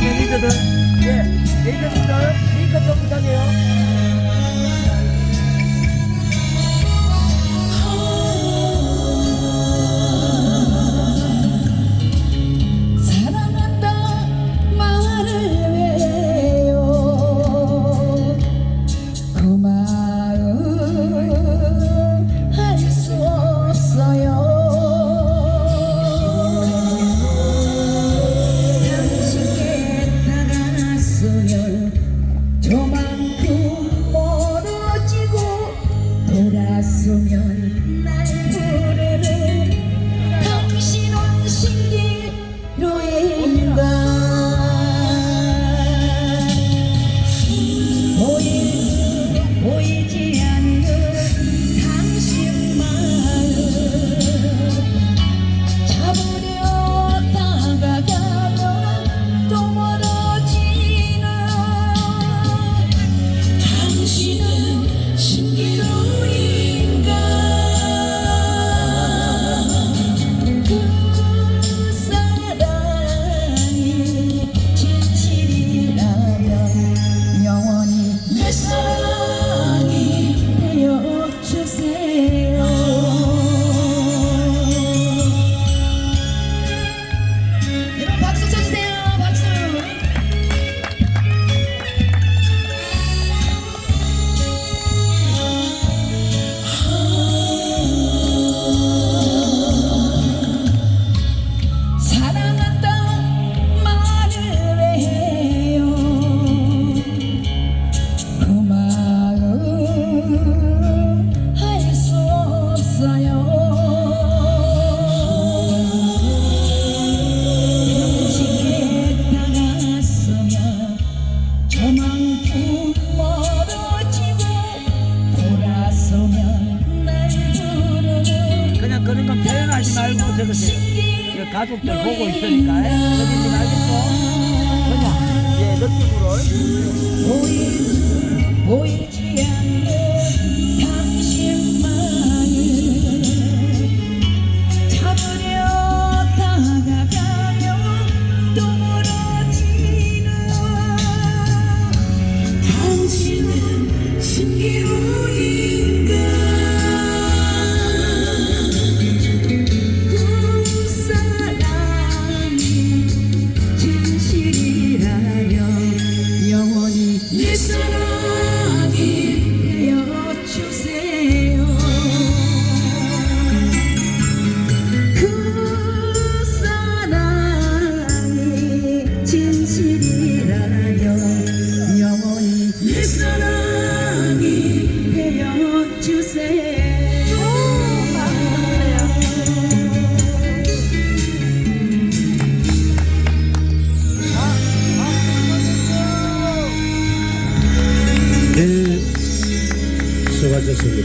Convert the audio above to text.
매니저들. 예, 매니저분들, 메이크업 전부탁이에요 그냥 그런 건 표현하지 말고 저것이 그 가족들 보고 있으니까 예? 그러지 말겠죠? 그냥 예 느낌으로. Obrigado, Jesus.